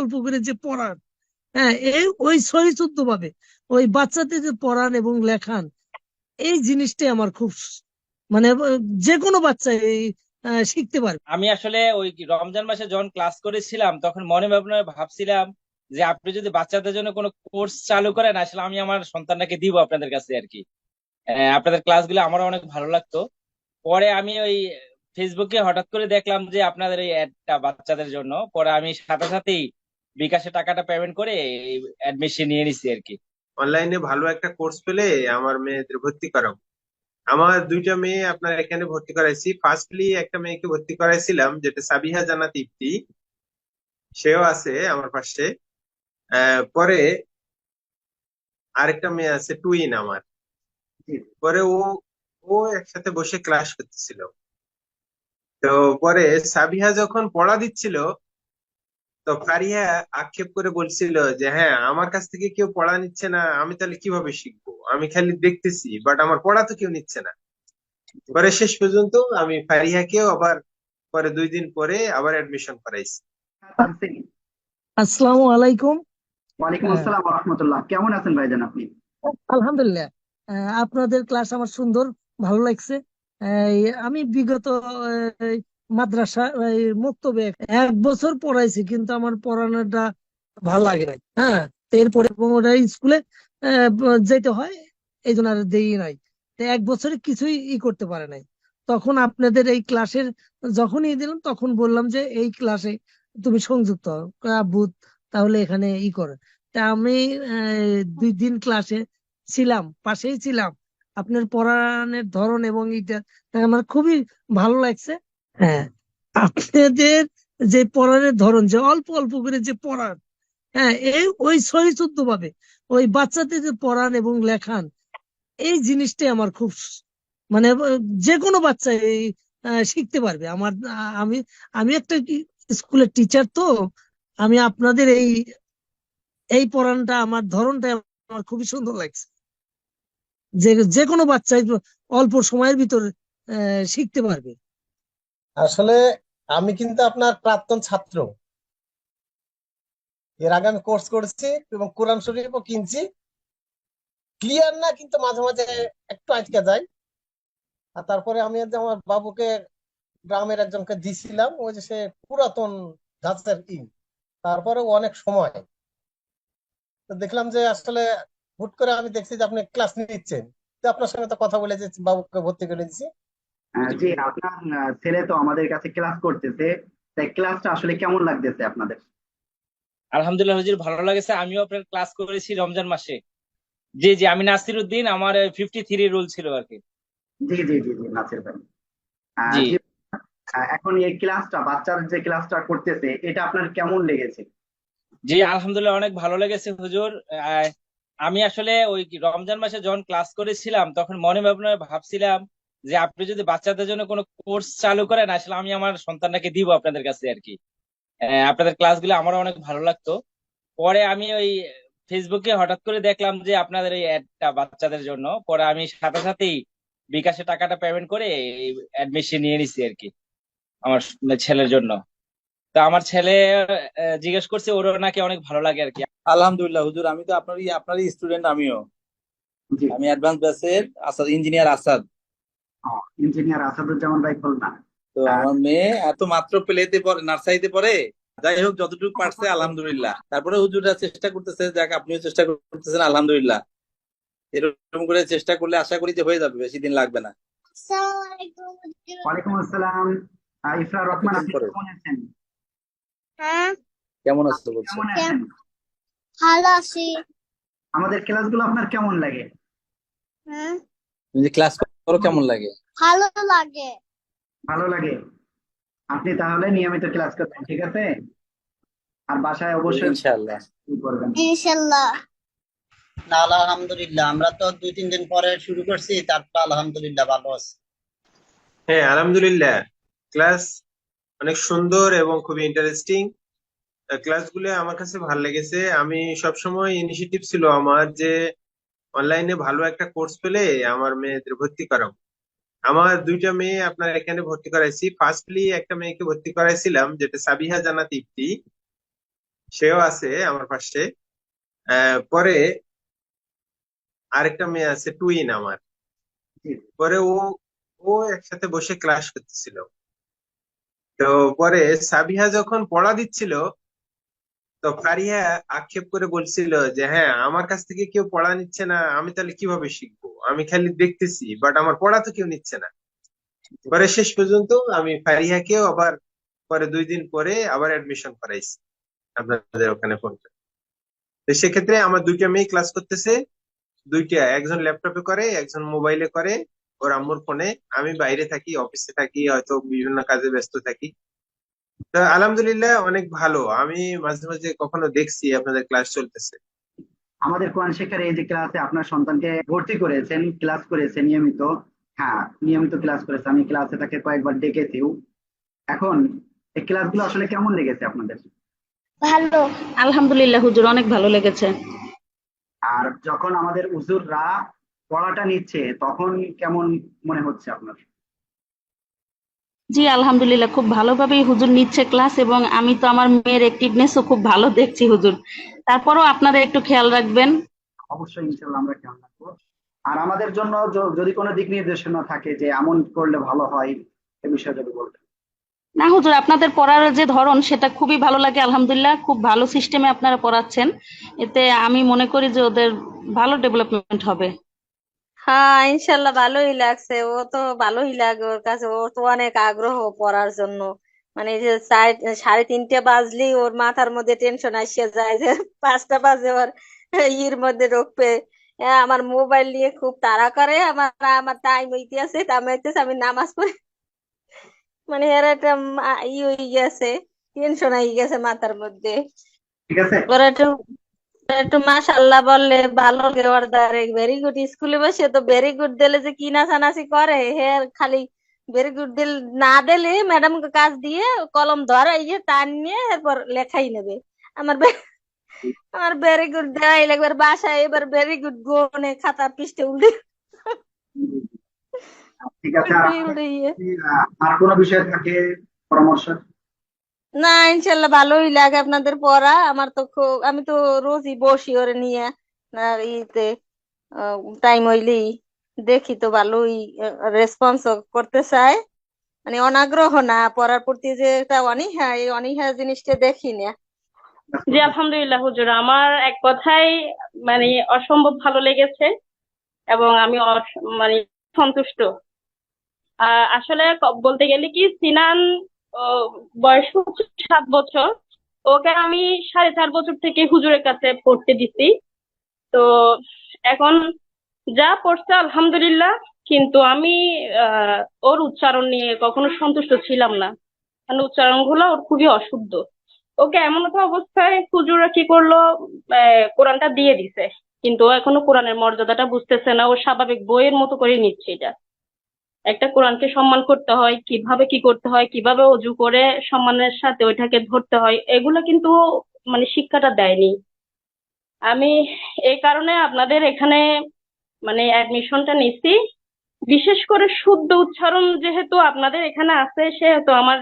অল্প করে যে পড়ান হ্যাঁ এই ওই সহি শুদ্ধ ভাবে ওই বাচ্চাদের যে পড়ান এবং লেখান এই জিনিসটাই আমার খুব মানে যে কোনো বাচ্চা এই শিখতে পারবে। আমি আসলে ওই রমজান মাসে যখন ক্লাস করেছিলাম তখন মনে ভাবনা ভাবছিলাম যে আপনি যদি বাচ্চাদের জন্য কোনো কোর্স চালু করেন আসলে আমি আমার সন্তানটাকে দিব আপনাদের কাছে আর কি। আহ, আপনাদের ক্লাসগুলো আমারও অনেক ভালো লাগতো। পরে আমি ওই ফেসবুকে হঠাৎ করে দেখলাম যে আপনাদের এই অ্যাডটা বাচ্চাদের জন্য। পরে আমি সাথে সাথেই বিকাশে টাকাটা পেমেন্ট করে অ্যাডমিশন নিয়ে নিছি আর কি অনলাইনে ভালো একটা কোর্স পেলে আমার মেয়েদের ভর্তি করাবো আমার দুইটা মেয়ে আপনার এখানে ভর্তি করাইছি। ফার্স্টলি একটা মেয়েকে ভর্তি করাইছিলাম, যেটা সাবিহা জানা ইফতি সেও আছে আমার পাশে। পরে আরেকটা মেয়ে আছে টুইন আমার। পরে ও ও একসাথে বসে ক্লাস করতেছিল। তো পরে সাবিহা যখন পড়া দিচ্ছিল তো ফারিয়া আক্ষেপ করে বলছিল যে হ্যাঁ আমার কাছ থেকে কেউ পড়া নিচ্ছে না আমি তাহলে কীভাবে শিখব? আমি খালি দেখতেছি বাট আমার পড়া তো কেউ নিচ্ছে না। পরে শেষ পর্যন্ত আমি ফারিহাকেও আবার পরে দুই দিন পরে আবার অ্যাডমিশন করাইছি। আসসালামু আলাইকুম। ওয়ালাইকুম হ্যাঁ। আসসালাম রহমতুল্লাহ। কেমন আছেন ভাইজান আপনি? আলহামদুলিল্লাহ। আপনাদের ক্লাস আমার সুন্দর ভালো লাগছে। আমি বিগত এই, মাদ্রাসা মক্তবে এক বছর পড়াইছি, কিন্তু আমার পড়ানোটা ভালো লাগে নাই হ্যাঁ। এরপরে ওরা স্কুলে যেতে হয়, এই জন্য আর দেই নাই। এক বছরে কিছুই ই করতে পারে নাই। তখন আপনাদের এই ক্লাসের, যখনই দিলাম, তখন বললাম যে এই ক্লাসে তুমি সংযুক্ত হও আব্বু তাহলে এখানে ই করে। তা আমি দুই দিন ক্লাসে ছিলাম, পাশেই ছিলাম। আপনার পড়ানোর ধরন এবং এটা আমার খুবই ভালো লাগছে। হ্যাঁ। আপনাদের যে পড়ানোর ধরন, যে অল্প অল্প করে যে পড়ান হ্যাঁ এই ওই সহি শুদ্ধ ভাবে ওই বাচ্চাদের যে পড়ান এবং লেখান, এই জিনিসটাই আমার খুব মানে যে কোনো বাচ্চা এই শিখতে পারবে। আমার আমি আমি একটা স্কুলের টিচার তো, আমি আপনাদের এই এই পড়ানটা, আমার ধরনটা আমার খুবই সুন্দর লাগছে। যে যে কোনো বাচ্চা অল্প সময়ের ভিতর শিখতে পারবে। আসলে আমি কিন্তু আপনার প্রাক্তন ছাত্র। এর আগে আমি কোর্স করেছি এবং কোরআন শরীফও কিনছি। ক্লিয়ার না কিন্তু মাঝে মাঝে একটু আটকে যায়। আর তারপরে আমি আমার বাবুকে গ্রামের একজনকে দিছিলাম ওই যে সে পুরাতন ধাঁচের ই। তারপরে অনেক সময়। তো দেখলাম যে আসলে হুট করে আমি দেখছি যে আপনি ক্লাস নিচ্ছেন। তো আপনার সঙ্গে তো কথা বলে যে বাবুকে ভর্তি করে আহ, জি আপনার ছেলে তো আমাদের কাছে ক্লাস করতেছে তাই ক্লাসটা আসলে কেমন লাগতেছে আপনাদের? আলহামদুলিল্লাহ হুজুর ভালো লাগেছে। আমিও আপনার ক্লাস করেছি রমজান মাসে। জি জি আমি নাসির উদ্দিন আমার ফিফটি থ্রি রুল ছিল আর কি। জি জি জি জি নাসির ভাই। জি। এখন এই ক্লাসটা বাচ্চার যে ক্লাসটা করতেছে এটা আপনার কেমন লেগেছে? জি আলহামদুলিল্লাহ অনেক ভালো লেগেছে হুজুর। আমি আসলে ওই রমজান মাসে যখন ক্লাস করেছিলাম তখন মনে ভাবনা ভাবছিলাম যে আপনি যদি বাচ্চাদের জন্য কোনো কোর্স চালু করেন আসলে আমি আমার সন্তানটাকে দিব আপনাদের কাছে আর কি। আপনাদের ক্লাসগুলো আমারও অনেক ভালো লাগতো। পরে আমি ওই ফেসবুকে হঠাৎ করে দেখলাম যে আপনাদের এই অ্যাডটা বাচ্চাদের জন্য। পরে আমি সাথে সাথেই বিকাশে টাকাটা পেমেন্ট করে অ্যাডমিশন নিয়ে নিছি আর কি আমার ছেলের জন্য। তো আমার ছেলে জিজ্ঞেস করছে ওর নাকি অনেক ভালো লাগে আর কি। আলহামদুলিল্লাহ হুজুর আমি তো আপনারই আপনারই স্টুডেন্ট আমিও। আমি অ্যাডভান্স ব্যাচের আসাদ ইঞ্জিনিয়ার আসাদ। ইঞ্জিনিয়ার আসাদুজ্জামান ভাই খুলনা। তো আমার মেয়ে এত মাত্র প্লেতে পড়ে নার্সারিতে পড়ে যাই হোক যতটুকু পারছে আলহামদুলিল্লাহ। তারপরে হুজুররা চেষ্টা করতেছে যাক আপনিও চেষ্টা করতেছেন আলহামদুলিল্লাহ। এরকম করে চেষ্টা করলে আশা করি যে হয়ে যাবে বেশি দিন লাগবে না। ওয়ালাইকুম আসসালাম। ইফরা রহমান আপনি কেমন আছেন? হ্যাঁ? কেমন আছো বলছো? ভালো আছি। আমাদের ক্লাসগুলো আপনার কেমন লাগে? হ্যাঁ? ক্লাস করো কেমন লাগে? ভালো লাগে। ভালো লাগে। আপনি তাহলে নিয়মিত ক্লাস করবেন ঠিক আছে? আর বাসায় অবশ্যই ইনশাআল্লাহ। করবেন। ইনশাল্লাহ না আলহামদুলিল্লাহ আমরা তো দুই তিন দিন পরে শুরু করছি তারপর আলহামদুলিল্লাহ ভালো আছে। হ্যাঁ আলহামদুলিল্লাহ। ক্লাস অনেক সুন্দর এবং খুবই ইন্টারেস্টিং ক্লাসগুলো আমার কাছে ভালো লেগেছে। আমি সবসময় ইনিশিয়েটিভ ছিল আমার যে অনলাইনে ভালো একটা কোর্স পেলে আমার মেয়েদের ভর্তি করাবো। আমার দুইটা মেয়ে আপনার এখানে ভর্তি করাইছি। ফার্স্টলি একটা মেয়েকে ভর্তি করাইছিলাম যেটা সাবিহা জান্নাত ইফতি সেও আছে আমার পাশে। পরে আরেকটা মেয়ে আছে টুইন আমার। পরে ও ও একসাথে বসে ক্লাস করতেছিল। তো পরে সাবিহা যখন পড়া দিচ্ছিল তো ফারিয়া আক্ষেপ করে বলছিল যে হ্যাঁ আমার কাছ থেকে কেউ পড়া নিচ্ছে না, আমি তাহলে কীভাবে শিখব? আমি খালি দেখতেছি বাট আমার পড়া তো কেউ নিচ্ছে না। পরে শেষ পর্যন্ত আমি ফারিহাকেও আবার পরে দুই দিন পরে আবার অ্যাডমিশন করাইছি, আপনাদের ওখানে ফোন করে। তো সেক্ষেত্রে আমার দুইটা মেয়ে ক্লাস করতেছে, দুইটা একজন ল্যাপটপে করে, একজন মোবাইলে করে, ওর আম্মুর ফোনে আমি বাইরে থাকি অফিসে থাকি, হয়তো বিভিন্ন কাজে ব্যস্ত থাকি। আলহামদুলিল্লাহ অনেক ভালো। আমি মাঝে মাঝে কখনো দেখছি আপনাদের ক্লাস চলতেছে। আমাদের কোরআন শিক্ষার এই যে ক্লাসে আপনার সন্তানকে ভর্তি করেছেন ক্লাস করেছে নিয়মিত। হ্যাঁ নিয়মিত ক্লাস করেছে। আমি ক্লাসে তাকে কয়েকবার ডেকেছিও। এখন এই ক্লাসগুলো আসলে কেমন লেগেছে আপনাদের? ভালো। আলহামদুলিল্লাহ হুজুর অনেক ভালো লেগেছে। আর যখন আমাদের হুজুররা পড়াটা নিচ্ছে তখন কেমন মনে হচ্ছে আপনার? জি আলহামদুলিল্লাহ খুব ভালোভাবেই হুজুর নিচ্ছে ক্লাস এবং আমি তো আমার মেয়ের অ্যাক্টিভনেসও খুব ভালো দেখছি হুজুর। তারপরও আপনারা একটু খেয়াল রাখবেন। অবশ্যই ইনশাল্লাহ আমরা খেয়াল রাখব। আর আমাদের জন্য যদি কোনো দিক নির্দেশনা থাকে যে এমন করলে ভালো হয় এ বিষয়ে যদি বলতেন। না হুজুর আপনাদের পড়ার যে ধরন সেটা খুবই ভালো লাগে আলহামদুলিল্লাহ খুব ভালো সিস্টেমে আপনারা পড়াচ্ছেন। এতে আমি মনে করি যে ওদের ভালো ডেভেলপমেন্ট হবে। হ্যাঁ ইনশাল্লাহ ভালোই লাগছে। ও তো ভালোই লাগে ওর কাছে। ও তো অনেক আগ্রহ পড়ার জন্য। মানে যে সাড়ে সাড়ে তিনটে বাজলেই ওর মাথার মধ্যে টেনশন আসে যায় যে পাঁচটা বাজে ওর ইয়ের মধ্যে ঢুকবে। হ্যাঁ, আমার মোবাইল নিয়ে খুব তাড়া করে। আমার আমার টাইম হইতে আছে টাইম হইতেছে আমি নামাজ পড়ি। মানে এর একটা মা- ই হয়ে গেছে টেনশন হয়ে গেছে মাথার মধ্যে। ঠিক আছে। ওরা একটু একটু মাশাল্লাহ বললে ভালো ভেরি গুড স্কুলে বসে তো ভেরি গুড দিলে যে কি নাচানাচি করে? হে খালি ভেরি গুড দিল না দিলে ম্যাডাম কাজ দিয়ে কলম ধরাই যে টান নিয়ে এরপর লেখাই নেবে। আমার আমার ভেরি গুড দেওয়াই লাগবে বাসায় এবার ভেরি গুড গোনে খাতা পৃষ্ঠে উল্টে ঠিক আছে ইয়ে। আর কোনো বিষয় থাকে পরামর্শ? না, ইনশাল্লাহ ভালোই লাগে আপনাদের পড়া। আমার তো খুব, আমি তো রোজই বসি ওরে নিয়ে। না, ইতে টাইম হইলেই দেখি তো ভালোই রেসপন্স করতে চায়। মানে অনাগ্রহ না, পড়ার প্রতি যে একটা অনীহা, এই অনীহা জিনিসটা দেখি না জি, আলহামদুলিল্লাহ, হুজুর। আমার এক কথাই মানে অসম্ভব ভালো লেগেছে এবং আমি মানে সন্তুষ্ট। আসলে বলতে গেলে কি, সিনান বয়স হচ্ছে সাত বছর। ওকে আমি সাড়ে চার বছর থেকে হুজুরের কাছে পড়তে দিছি। তো এখন যা পড়ছে আলহামদুলিল্লাহ, কিন্তু আমি ওর উচ্চারণ নিয়ে কখনো সন্তুষ্ট ছিলাম না। মানে উচ্চারণগুলো ওর খুবই অশুদ্ধ। ওকে এমন একটা অবস্থায় হুজুররা কি করল কোরআনটা দিয়ে দিছে। কিন্তু ও এখনও কোরআনের মর্যাদাটা বুঝতেছে না। ও স্বাভাবিক বইয়ের মতো করে নিচ্ছে এটা। একটা কোরআনকে সম্মান করতে হয়, কীভাবে কি করতে হয়, কীভাবে অজু করে সম্মানের সাথে ওইটাকে ধরতে হয়, এগুলো কিন্তু মানে শিক্ষাটা দেয়নি। আমি এই কারণে আপনাদের এখানে মানে অ্যাডমিশনটা নিচ্ছি বিশেষ করে শুদ্ধ উচ্চারণ যেহেতু আপনাদের এখানে আছে, সেহেতু আমার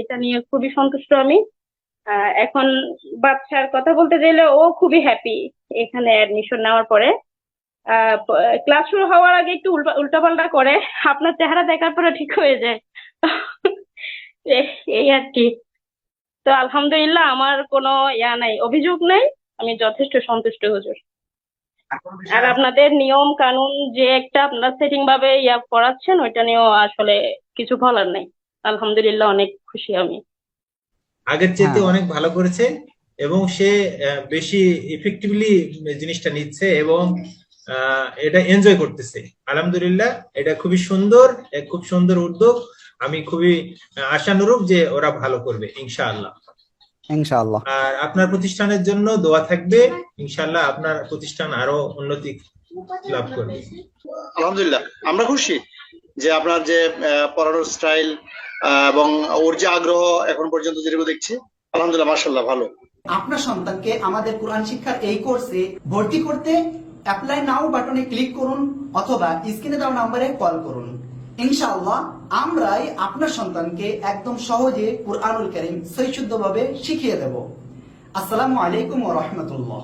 এটা নিয়ে খুবই সন্তুষ্ট আমি। এখন বাচ্চার কথা বলতে গেলে ও খুবই হ্যাপি এখানে অ্যাডমিশন নেওয়ার পরে। ক্লাস শুরু হওয়ার আগে একটু উল্টা উল্টাপাল্টা করে। আপনার চেহারা দেখার পরে ঠিক হয়ে যায়। এই আর কি। তো আলহামদুলিল্লাহ আমার কোনো ইয়া নাই অভিযোগ নাই। আমি যথেষ্ট সন্তুষ্ট হুজুর। আর আপনাদের নিয়ম কানুন যে একটা আপনারা সেটিং ভাবে ইয়া করাচ্ছেন ওইটা নিয়েও আসলে কিছু বলার নাই। আলহামদুলিল্লাহ অনেক খুশি আমি। আগের চাইতে হ্যাঁ। অনেক ভালো করেছে এবং সে বেশি ইফেক্টিভলি জিনিসটা নিচ্ছে এবং এটা এনজয় করতেছে। আলহামদুলিল্লাহ এটা খুবই সুন্দর এক খুব সুন্দর উদ্যোগ। আমি খুবই আশানুরূপ যে ওরা ভালো করবে ইনশাআল্লাহ। ইনশাআল্লাহ। আর আপনার প্রতিষ্ঠানের জন্য দোয়া থাকবে ইনশাআল্লাহ আপনার প্রতিষ্ঠান আরও উন্নতি লাভ করবে। আলহামদুলিল্লাহ আমরা খুশি যে আপনার যে আহ, পড়ানোর স্টাইল এবং ওর যে আগ্রহ এখন পর্যন্ত যেটুকু দেখছি আলহামদুলিল্লাহ মাশাল্লাহ ভালো। আপনার সন্তানকে আমাদের কোরআন শিক্ষার এই কোর্সে ভর্তি করতে অ্যাপ্লাই নাও বাটনে ক্লিক করুন অথবা স্ক্রিনে দেওয়া নাম্বারে কল করুন। ইনশাআল্লাহ, আমরাই আপনার সন্তানকে একদম সহজে কুরআনুল করিম সৈশুদ্ধভাবে শিখিয়ে দেব। আসসালামু আলাইকুম ওয়া রাহমাতুল্লাহ।